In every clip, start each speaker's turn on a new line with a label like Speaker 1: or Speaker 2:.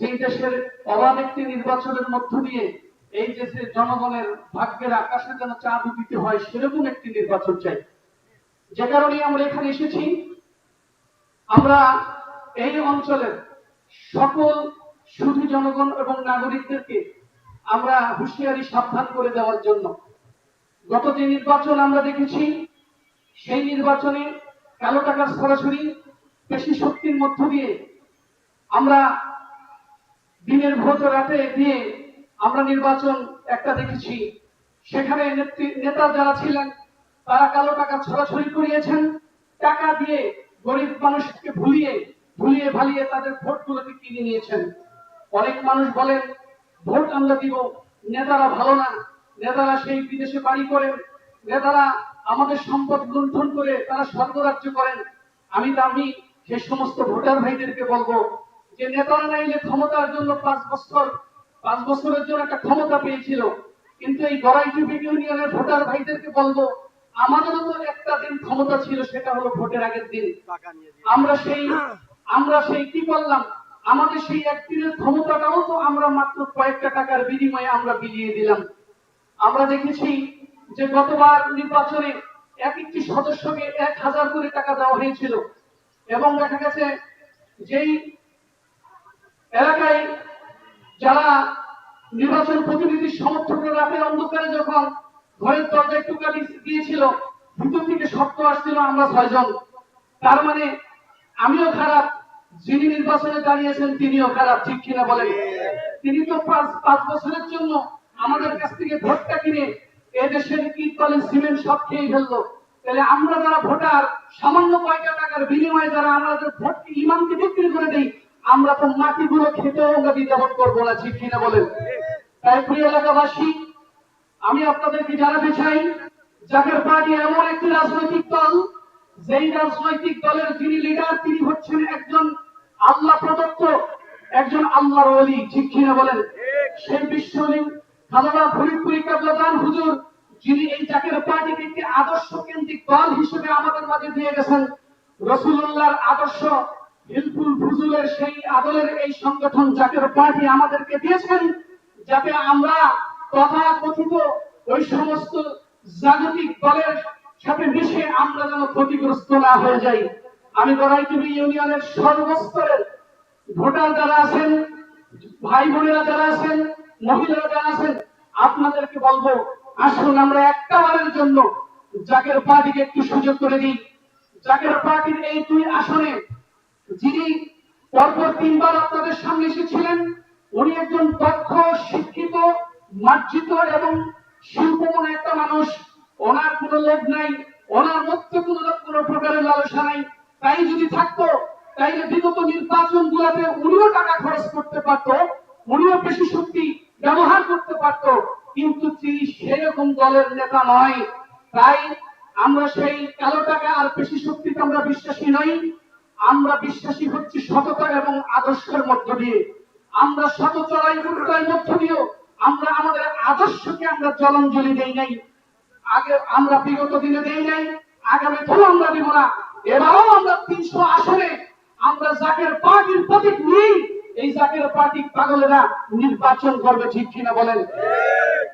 Speaker 1: যে দেশের অবাধ একটি নির্বাচনের মধ্য দিয়ে এই দেশের জনগণের ভাগ্যের আকাশে যেন চাঁদ উদিত হয়, সেরকম একটি নির্বাচন চাই। যে কারণে আমরা এখানে এসেছি। আমরা এই অঞ্চলের সকল সুধী জনগণ এবং নাগরিকদেরকে আমরা হুঁশিয়ারি সাবধান করে দেওয়ার জন্য। গত যে নির্বাচন আমরা দেখেছি, সেই নির্বাচনে কালো টাকার সরাসরি পেশি শক্তির মধ্য দিয়ে আমরা দিনের ভোট রাতে দিয়ে আমরা নির্বাচন একটা দেখেছি। সেখানে নেতা যারা ছিলেন, তারা কালো টাকা ছড়াছড়ি করিয়েছেন। টাকা দিয়ে গরিব মানুষকে ভুলিয়ে ভুলিয়ে ভালিয়ে তাদের ভোটগুলোকে কিনে নিয়েছেন। অনেক মানুষ বলেন, ভোট আমরা দিব, নেতারা ভালো না। নেতারা সেই বিদেশে বাড়ি করেন। নেতারা আমাদের সম্পদ লুণ্ঠন করে তারা স্বর্গরাজ্য করেন। আমি দামি সে সমস্ত ভোটার ভাইদেরকে বলব যে নেতারা নাইলে ক্ষমতার জন্য পাঁচ বছর, পাঁচ বছরের জন্য একটা ক্ষমতা পেয়েছিল। কিন্তু এই গড়াই টিউবিক ইউনিয়নের ভোটার ভাইদেরকে বলব আমাদেরও তো একটা দিন ক্ষমতা ছিল, সেটা হলো ভোটের আগের দিন। আমরা সেই আমরা সেই কি করলাম আমাদের সেই একদিনের ক্ষমতাটাও তো আমরা মাত্র কয়েকটা টাকার বিনিময়ে আমরা বিলিয়ে দিলাম। আমরা দেখেছি যে গতবার নির্বাচনে এক একটি সদস্যকে এক হাজার করে টাকা দেওয়া হয়েছিল। এবং দেখা গেছে, যেই এলাকায় যারা নির্বাচন প্রতিনিধির সমর্থকরা রাতের অন্ধকারে যখন ঘরের দরজায় টুকা দিয়েছিল, ভিতর থেকে আসছিল আমরা ছয়জন। তার মানে আমিও খারাপ, যিনি নির্বাচনে দাঁড়িয়েছেন তিনিও খারাপ, ঠিক কিনা বলেন? তিনি তো পাঁচ পাঁচ বছরের জন্য আমাদের কাছ থেকে ভোটটা কিনে এদেশের ইট বালি সিমেন্ট সব খেয়ে ফেলল। তাহলে আমরা যারা ভোটার, সামান্য কয়টা টাকার বিনিময়ে যারা আমাদের ভোটকে ইমানকে বিক্রি করে দেই আমরা তো মাটিগুলো খেতেও আমরা বিজ্ঞাপন করব না, ঠিক কিনা বলেন? তাই প্রিয় এলাকাবাসী, আমি আপনাদেরকে জানাতে চাই, জাকের পার্টি এমন একটি রাজনৈতিক দল, যেই রাজনৈতিক দলের যিনি লিডার তিনি হচ্ছেন একজন আল্লাহ প্রদত্ত, একজন আল্লাহর ওলি, ঠিক কিনা বলেন? সেই বিশ্বলী খালাদা ফরিদপুরি কাবলাদান হুজুর, যিনি এই জাকের পার্টিকে একটি আদর্শ কেন্দ্রিক দল হিসেবে আমাদের মাঝে দিয়ে গেছেন রসুল্লাহর আদর্শ হিলফুল ফুজুলের সেই আদলের এই সংগঠন জাকের পার্টি আমাদেরকে দিয়েছেন, যাতে আমরা তথা কথিত ওই সমস্ত জাগতিক দলের সাথে মিশে আমরা যেন ক্ষতিগ্রস্ত না হয়ে যাই। আমি গড়াইটুবি ইউনিয়নের সর্বস্তরের ভোটার যারা আছেন ভাই বোনেরা যারা আছেন, মহিলারা যারা আছেন, আপনাদেরকে বলব, আসুন আমরা একটা বারের জন্য জাকের পার্টিকে একটু সুযোগ করে দিই। জাকের পার্টির এই দুই আসনে যিনি পরপর তিনবার আপনাদের সামনে এসেছিলেন, উনি একজন দক্ষ, শিক্ষিত মার্জিত এবং শিল্পমন একটা মানুষ। ওনার কোনো লোভ নাই, ওনার মধ্যে কোনো কোনো প্রকারের লালসা নাই। তাই যদি থাকতো, তাইলে বিগত নির্বাচন গুলাতে উনিও টাকা খরচ করতে পারতো, উনিও বেশি শক্তি ব্যবহার করতে পারতো। কিন্তু তিনি সেরকম দলের নেতা নয়। তাই আমরা সেই কালো টাকা আর পেশি শক্তিতে আমরা বিশ্বাসী নই। আমরা বিশ্বাসী হচ্ছি সততা এবং আদর্শের মধ্য দিয়ে। আমরা সত চড়াই উল্টার মধ্য দিয়েও আমরা আমাদের আদর্শকে আমরা জলাঞ্জলি দেই নাই। আগে আমরা বিগত দিনে দেই নাই, আগামী তো আমরা দিব না। এবারও আমরা তিনশো আসনে আমরা জাকের পার্টির প্রতীক নিয়েই এই জাকের পার্টি পাগলেরা নির্বাচন করবে, ঠিক কিনা বলেন?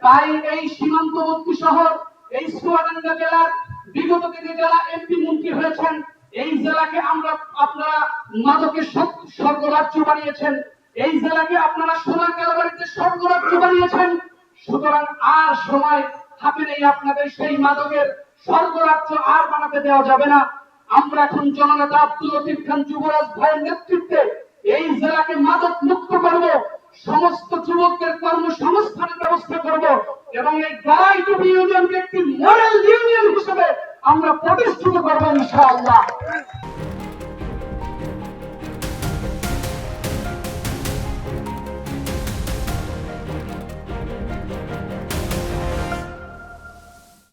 Speaker 1: তাই এই সীমান্তবর্তী শহর, এই চুয়াডাঙ্গা জেলার, বিগত দিনে যারা এমপি মন্ত্রী হয়েছেন এই জেলাকে আমরা আপনারা মাদকের সব- স্বর্গরাজ্য বানিয়েছেন। এই জেলাকে আপনারা সোনা কারবারিতে স্বর্গরাজ্য বানিয়েছেন। সুতরাং আর সময় হাতে নেই আপনাদের সেই মাদকের। স্বর্গরাজ্য আর বানাতে দেওয়া যাবে না। আমরা এখন জননেতা আব্দুল লতিফ খান যুবরাজ ভাইয়ের নেতৃত্বে এই জেলাকে মাদক মুক্ত করব, সমস্ত যুবকদের কর্মসংস্থানের ব্যবস্থা করব এবং এই গড়াইটুবি ইউনিয়নকে একটি মডেল ইউনিয়ন হিসেবে আমরা প্রতিষ্ঠিত করব ইনশাআল্লাহ।